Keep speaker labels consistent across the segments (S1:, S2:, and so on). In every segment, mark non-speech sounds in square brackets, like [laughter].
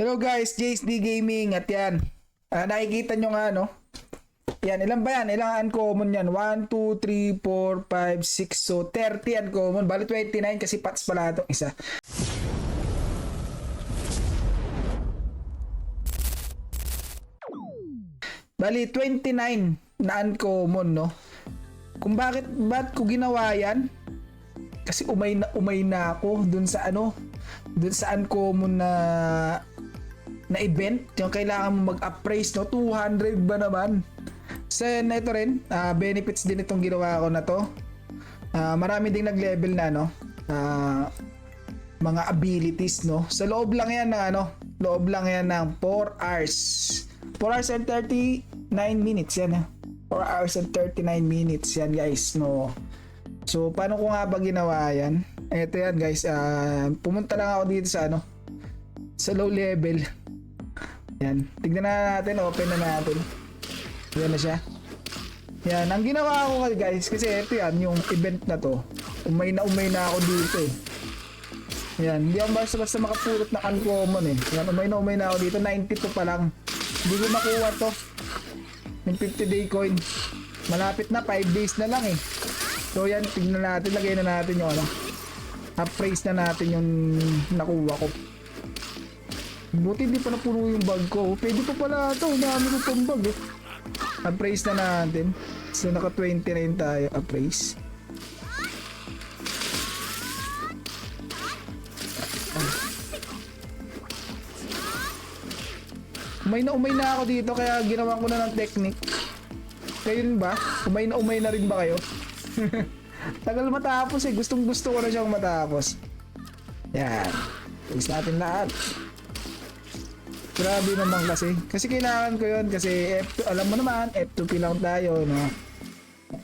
S1: Hello guys, JSD Gaming at yan. Ah, nakikita nyo nga no. Yan, ilan ba yan? Ilang uncommon yan? 1, 2, 3, 4, 5, 6, so 30 uncommon. Bali 29 kasi pats pala itong isa. Bali 29 na uncommon no. Kung bakit ba't ko ginawa yan? Kasi umay na umay na ako dun sa ano, dun sa uncommon na na event, yung kailangan mo mag-appraise no, 200 ba naman? So, na ito rin, ah, benefits din itong ginawa ko na to. Ah, marami ding nag-level na no. Ah, mga abilities no. Sa loob lang yan ng ano, loob lang yan ng 4 hours. 4 hours and 39 minutes yan. ah. 4 hours and 39 minutes yan guys no. So paano ko nga ba ginawa yan? Ito yan guys, ah, pumunta lang ako dito sa ano, sa low level. Yan, tignan na natin, open na natin. Yan na siya. Yan, ang ginawa ko guys, kasi ito yan, yung event na to. Umay na umay na ako dito eh. Yan, hindi ako basta-basta makapulot na uncommon eh. Yan, umay na umay na ako dito, 92 pa lang. Hindi ko makuha to. Yung 50 day coin. Malapit na, 5 days na lang eh. So yan, tignan natin, lagay na natin yung ano. Appraise na natin yung nakuha ko. Buti hindi pa napuno yung bag ko. Pwede pa pala ito. Dami ko pang bag eh. Appraise na natin. So naka 29 tayo appraise. Umay na umay na ako dito kaya ginawa ko na ng technique. Kayo rin ba? Umay na umay na rin ba kayo? [laughs] Tagal matapos eh. Gustong gusto ko na siyang matapos. Yan. Please natin lahat. Grabe naman kasi. Kasi kailangan ko yun kasi F2, alam mo naman, F2P lang tayo, no?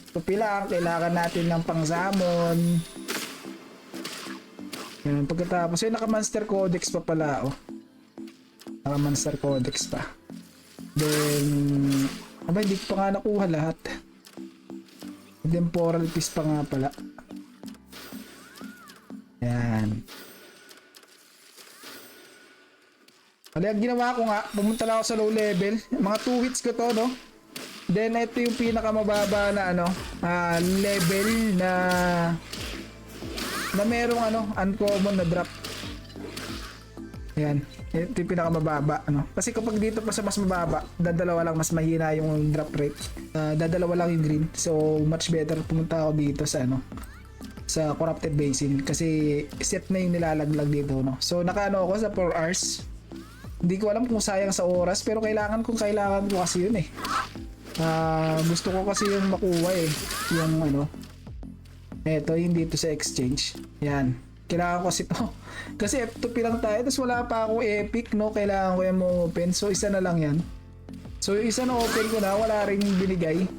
S1: F2P lang, kailangan natin ng pangsamon. Yan, pagkatapos, yun, naka-monster codex pa pala, oh. Naka-monster codex pa. Then, aba, hindi ko pa nga nakuha lahat. Temporal piece pa nga pala. Yan. Kaya ginawa ko nga, pumunta lang ako sa low level. Mga 2 hits ko to, no? Then, ito yung pinakamababa na, ano, ah, level na na merong, ano, uncommon na drop. Yan. Ito yung pinakamababa, ano. Kasi kapag dito pa sa mas mababa, dadalawa lang, mas mahina yung drop rate. Ah, dadalawa lang yung green. So, much better pumunta ako dito sa, ano, sa corrupted basin kasi set na yung nilalaglag dito no so nakaano ako sa 4 hours hindi ko alam kung sayang sa oras pero kailangan kung kailangan ko kasi yun eh. Ah, gusto ko kasi yung makuha eh yung ano. Eto yung dito sa exchange. Yan. Kailangan ko kasi to. [laughs] Kasi F2P lang tayo tapos wala pa ako epic no? Kailangan ko yung open so isa na lang yan. So yung isa na open ko na wala rin binigay.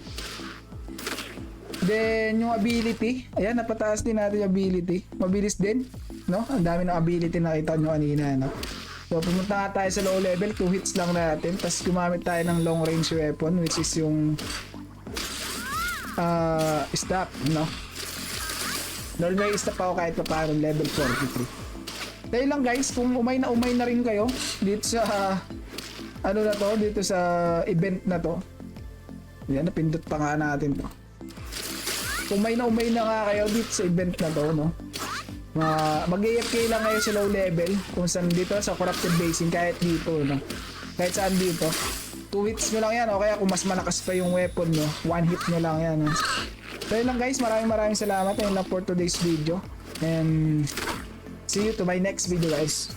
S1: Then, yung ability, ayan, napataas din natin yung ability. Mabilis din, no? Ang dami ng ability na nakita nyo kanina, no? So, pumunta nga tayo sa low level, 2 hits lang natin. Tapos, gumamit tayo ng long range weapon, which is yung uh, stop, no? Normal stop ako kahit pa paano, level 43. Dahil lang guys, kung umay na umay na rin kayo dito sa ano na to, dito sa event na to. Yan, napindot pa nga natin to umay na umay na nga kayo dito sa event na to, no? Uh, mag-AFK lang kayo sa low level kung saan dito sa corrupted basin kahit dito, no? Kahit saan dito. 2 hits nyo lang yan o kaya kung mas malakas pa yung weapon nyo, 1 hit nyo lang yan. No? So yun lang guys, maraming maraming salamat. Ayun lang for today's video. And see you to my next video guys.